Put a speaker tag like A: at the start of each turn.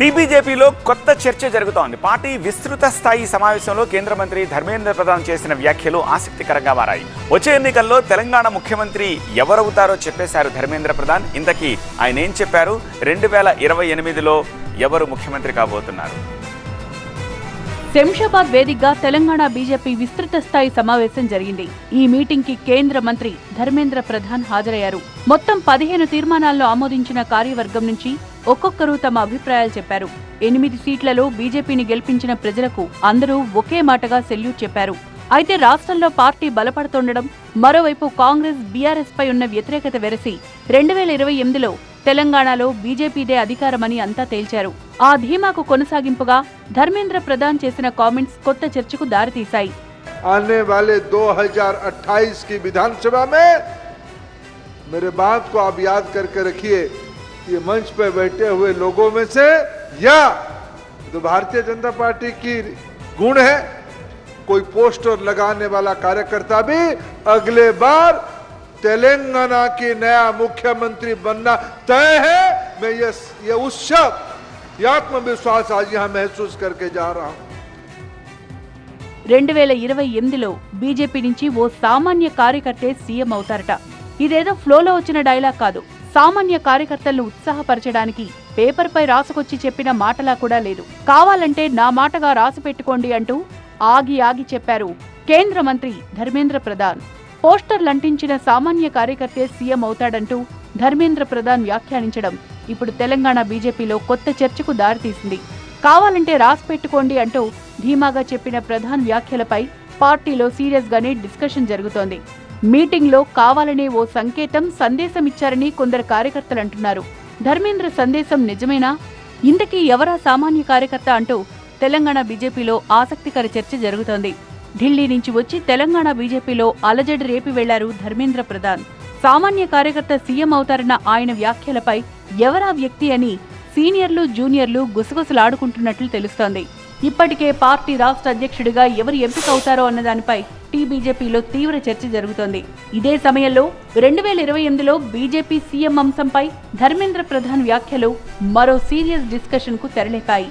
A: టీబీజేపీలో కొత్త చర్చ జరుగుతోంది. పార్టీ విస్తృత స్థాయి సమావేశంలో కేంద్ర మంత్రి ధర్మేంద్ర ప్రధాన్ చేసిన వ్యాఖ్యలు ఆసక్తికరంగా మారాయి. వచ్చే ఎన్నికల్లో తెలంగాణ ముఖ్యమంత్రి ఎవరవుతారో చెప్పేశారు ధర్మేంద్ర ప్రధాన్. ఇంతకీ ఆయన ఏం చెప్పారు? రెండు వేల ఇరవై ఎనిమిదిలో ఎవరు ముఖ్యమంత్రి కాబోతున్నారు?
B: శంషాబాద్ వేదికగా తెలంగాణ బీజేపీ విస్తృత స్థాయి సమావేశం జరిగింది. ఈ మీటింగ్కి కేంద్ర మంత్రి ధర్మేంద్ర ప్రధాన్ హాజరయ్యారు. మొత్తం పదిహేను తీర్మానాలను ఆమోదించిన కార్యవర్గం నుంచి ఒక్కొక్కరు తమ అభిప్రాయాలు చెప్పారు ఎనిమిది సీట్లలో బీజేపీని గెలిపించిన ప్రజలకు అందరూ ఒకే మాటగా సెల్యూట్ చెప్పారు అయితే రాష్ట్రంలో పార్టీ బలపడుతుండడం మరోవైపు కాంగ్రెస్ బీఆర్ఎస్ పై ఉన్న వ్యతిరేకత వెరసి రెండు వేల ఇరవై ఎనిమిదిలో తెలంగాణలో బీజేపీదే అధికారమని అంతా తేల్చారు ఆ ధీమాకు కొనసాగింపుగా ధర్మేంద్ర ప్రధాన్ చేసిన కామెంట్స్ కొత్త చర్చకు దారితీశాయి
C: आने वाले 2028 की विधानसभा में मेरे बात को आप याद करके रखिए ये मंच पे बैठे हुए लोगों में से या तो भारतीय जनता पार्टी की गुण है कोई पोस्टर लगाने वाला कार्यकर्ता भी अगले बार तेलंगाना की नया मुख्यमंत्री बनना तय है मैं ये ये उत्सव ये आत्मविश्वास आज यहां महसूस करके जा रहा हूं
B: రెండు వేల ఇరవై ఎనిమిదిలో బీజేపీ నుంచి ఓ సామాన్య కార్యకర్తే సీఎం అవుతారట ఇదేదో ఫ్లోలో వచ్చిన డైలాగ్ కాదు సామాన్య కార్యకర్తలను ఉత్సాహపరచడానికి పేపర్పై రాసుకొచ్చి చెప్పిన మాటలా కూడా లేదు. కావాలంటే నా మాటగా రాసి పెట్టుకోండి అంటూ ఆగి ఆగి చెప్పారు కేంద్ర మంత్రి ధర్మేంద్ర ప్రధాన్. పోస్టర్లంటించిన సామాన్య కార్యకర్తే సీఎం అవుతాడంటూ ధర్మేంద్ర ప్రధాన్ వ్యాఖ్యానించడం ఇప్పుడు తెలంగాణ బీజేపీలో కొత్త చర్చకు దారితీసింది. కావాలంటే రాసి పెట్టుకోండి అంటూ ధీమాగా చెప్పిన ప్రధాన్ వ్యాఖ్యలపై పార్టీలో సీరియస్గానే డిస్కషన్ జరుగుతోంది. మీటింగ్లో కావాలనే ఓ సంకేతం సందేశం ఇచ్చారని కొందరు కార్యకర్తలు అంటున్నారు ధర్మేంద్ర సందేశం నిజమేనా? ఇంతకీ ఎవరా సామాన్య కార్యకర్త అంటూ తెలంగాణ బీజేపీలో ఆసక్తికర చర్చ జరుగుతోంది. ఢిల్లీ నుంచి వచ్చి తెలంగాణ బీజేపీలో అలజడి రేపి వెళ్ళారు ధర్మేంద్ర ప్రధాన్. సామాన్య కార్యకర్త సీఎం అవుతారన్న ఆయన వ్యాఖ్యలపై ఎవరా వ్యక్తి అని సీనియర్లు జూనియర్లు గుసగుసలాడుకుంటున్నట్లు తెలుస్తోంది. ఇప్పటికే పార్టీ రాష్ట్ర అధ్యక్షుడిగా ఎవరు ఎంపిక అవుతారో అన్న దానిపై టీ బీజేపీలో తీవ్ర చర్చ జరుగుతోంది. ఇదే సమయంలో రెండు వేల ఇరవై ఎనిమిదిలో బీజేపీ సీఎం అంశంపై ధర్మేంద్ర ప్రధాన్ వ్యాఖ్యలు మరో సీరియస్ డిస్కషన్కు తెరలేపాయి.